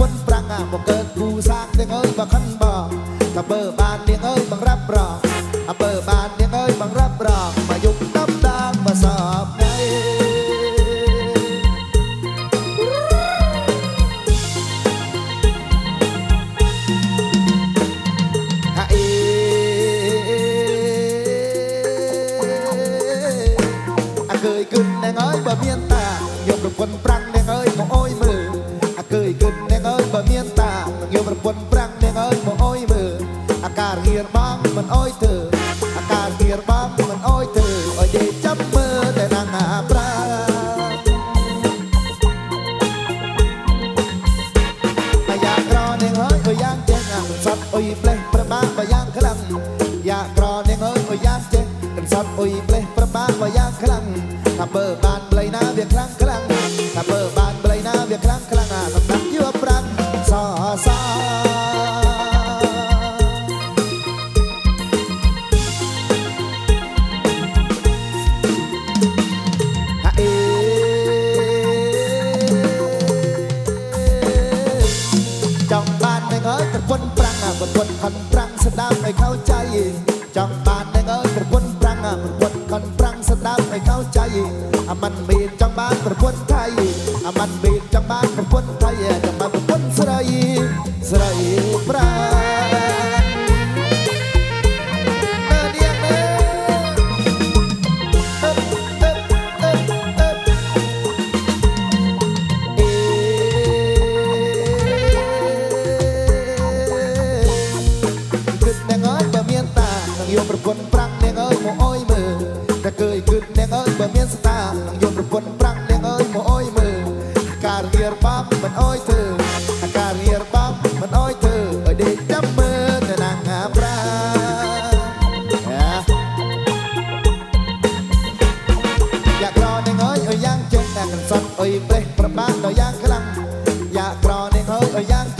quân prang à một cơn phù sang tiếng ơi và khăn bờ thập bờ bàn tiếng ơi ขับเบอร์บานเลยนะเดียวครั้ง มันมี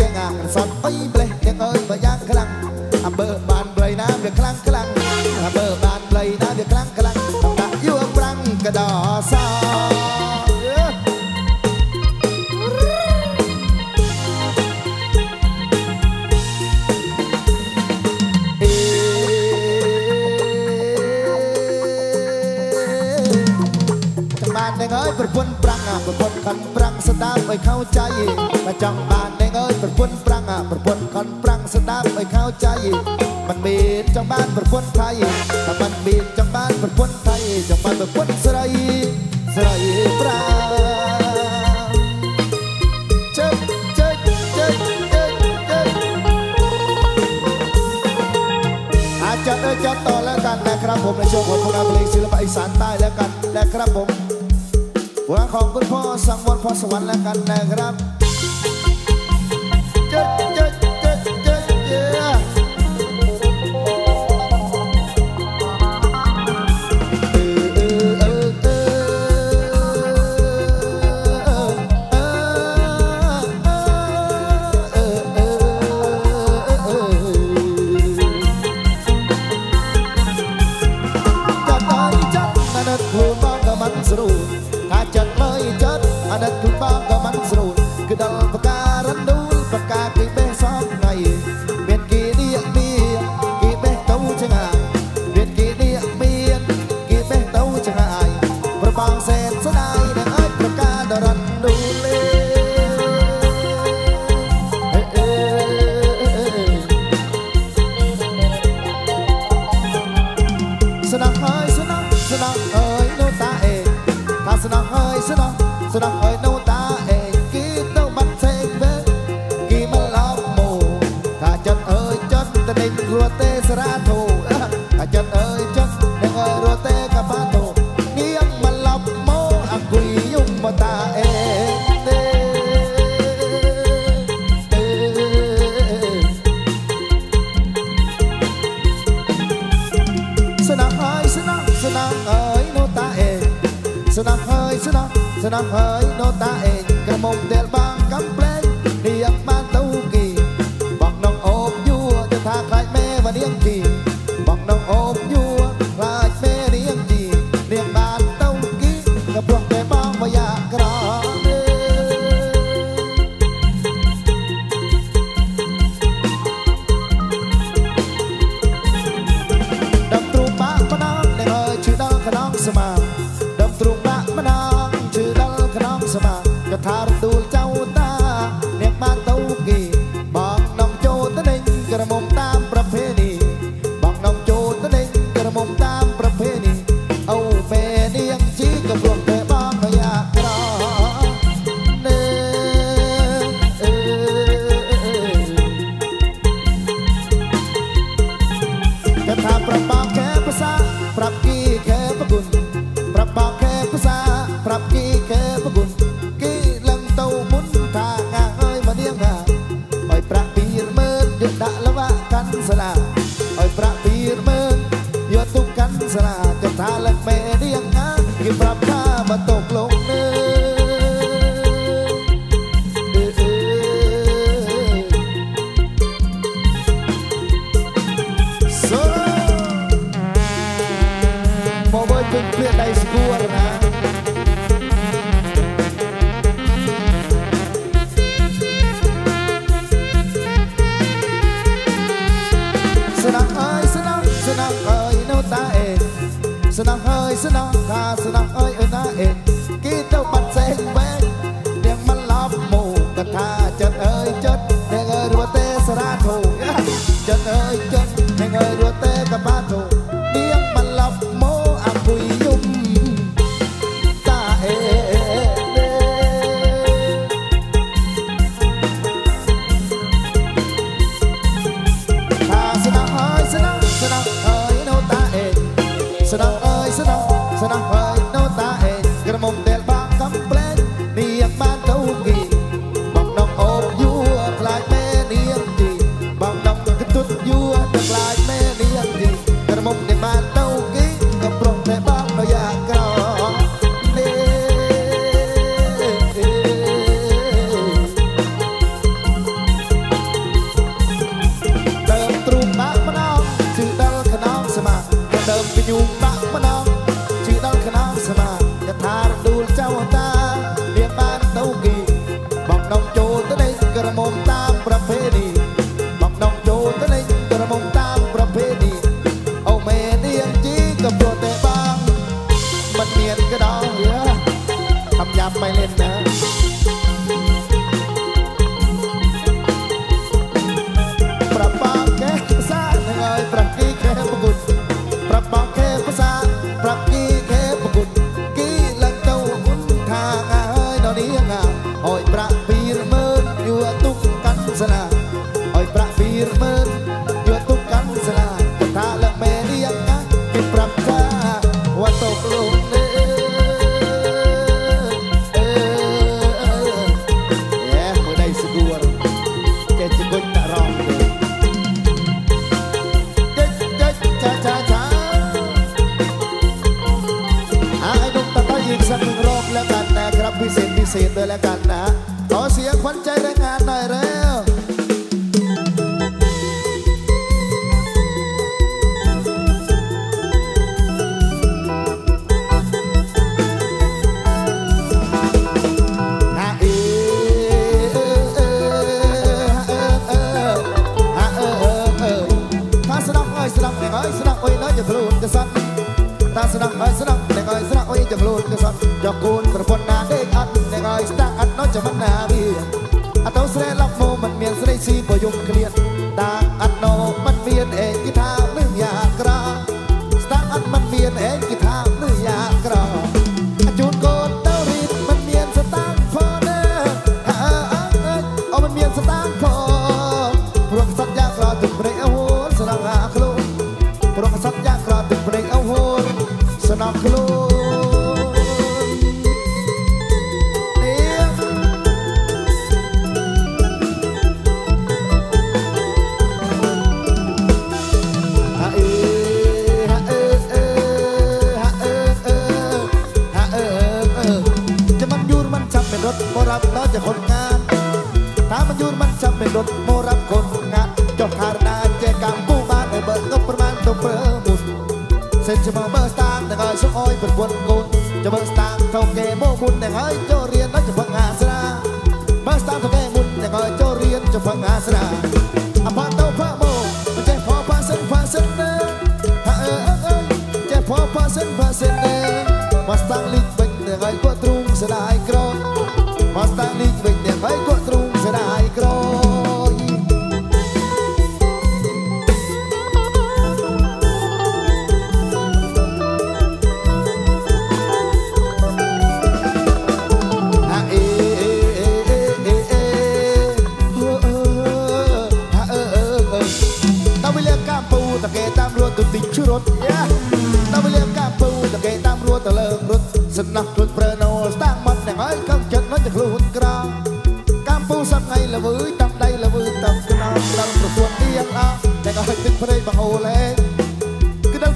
แกงอ่างสอดเอ้ยเบลแกงเอ้ยบายางคลังอำเภอบานเบลน้ำเดือดคลังคลังอำเภอบานเบลน้ำเดือดคลังคลังทำตาอยู่ปรังกระดอซาบ้านแดงเอ้ยประพนปรังอะประพนขันปรังสตาร์ไปเข้าใจมาจ้งบ้าน ប្រពន្ធប្រាំងប្រពន្ធខនប្រាំងស្ដាប់ឲ្យខោចៃមិនមានចង់បានប្រពន្ធថៃតែមិនមានចង់បានប្រពន្ធថៃចង់បានប្រពន្ធស្រីស្រីប្រាំចេះចេះចេះចេះចេះអាចចាត់ចាត់តแล้วกันนะครับผมในช่วงของพวกเราเพลงศิลปะอีสานใต้แล้วกันนะครับผมบัวของคุณพ่อสังวรพรสวรรค์แล้วกันนะครับ not hold. ស្នាមហើយស្នាមស្នាមហើយនៅតាឯងក្រមុំដែលប นองเอ้ยนูตาเองสนองเอ้ยสนองตาสนองเอ้ยเอ้ยนาเองกีเต้าปัด off my left hand. ดมรับคนงานจบคารนาเจกกำกู้บ้านในเบิกงบประมาณต้องเพิ่มมุนเส้นจะมาเบอร์สตางค์แต่เงยสุกอ้อยเป็นวนกุนจะเบอร์สตางค์เท่าเก่โมบุญแต่เงยเจ้าเรี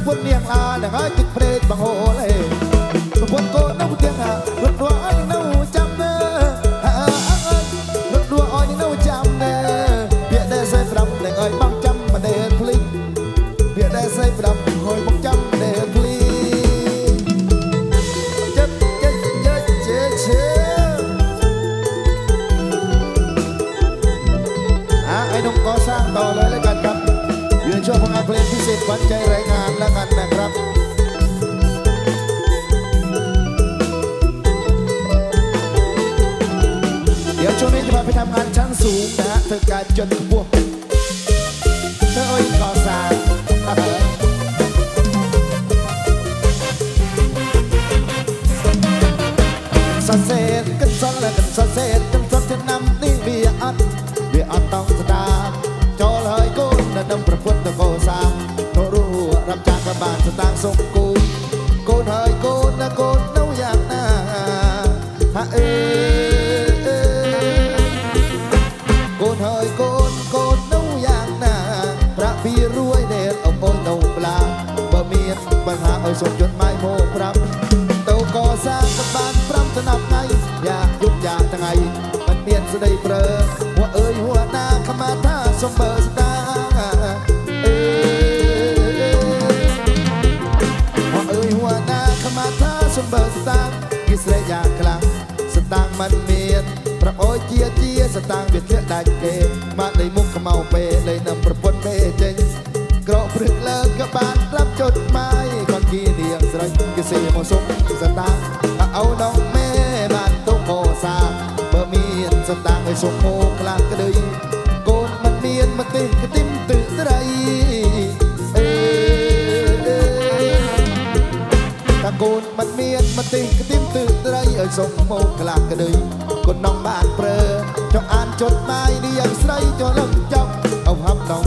វនាងអាលហើយទឹកព្រេងបងអូ ช่วงของานเพลงพิเศษวัญใจรายงานแล้วกันนะครับเดี๋ยวช่วงนี้จะพาไปทำงานชั้นสูงนะฮะเธอการจนบวกเธอโอ้ยกอสร้างอะไรสะเสดกันซ้อนและกันสะเสดกันซ้อนจะนำนี่เบียอัดเบางกับบ้านสตางค์ส่งกูโกูเฮยกูนะกูเน่าอย่างหน้าฮะเออโกนเฮยโกนโกนเน่าอย่างหนาพระพี่รวยเดชเอาโปนเน่าปลาบ่มีปัญหาเอาส่งจดหมายโมพรับเต้าก่อสร้างกับบ้านพร้ำถนับไงอย่ายุบอย่าทั้งไงมันเปลี่ยนสดายเปรอหัวเอ้ยหัวหน้าขมาท่าสมเบอร์สตา មិនមានប្រអូជាជាសតាំងវាធ្លាក់ដាច់គេមកនៃមុខខ្មៅពេលេនឹងប្រពន្ធពេចេញក្រកព្រឹកលើកក៏បានត្រាប់ចុចម៉ាយគាត់គីនាងស្រេចគេសេមកសុំសតាំងអោដងមេបានទុកបោសាបើមានសតាំងឲ្យសុំមកខ្លះក្តីកូនមិនមានមកទេក្ទីមទឹកស្រី นมันเมียนมันติงกระติมตื่นไรเอ่ยสมโมกลากระดึยก็น้องบ้านเปรอเจ้าอ่านจดหมายนี่ยังใส่เจ้าลังจับเอาพับน้อง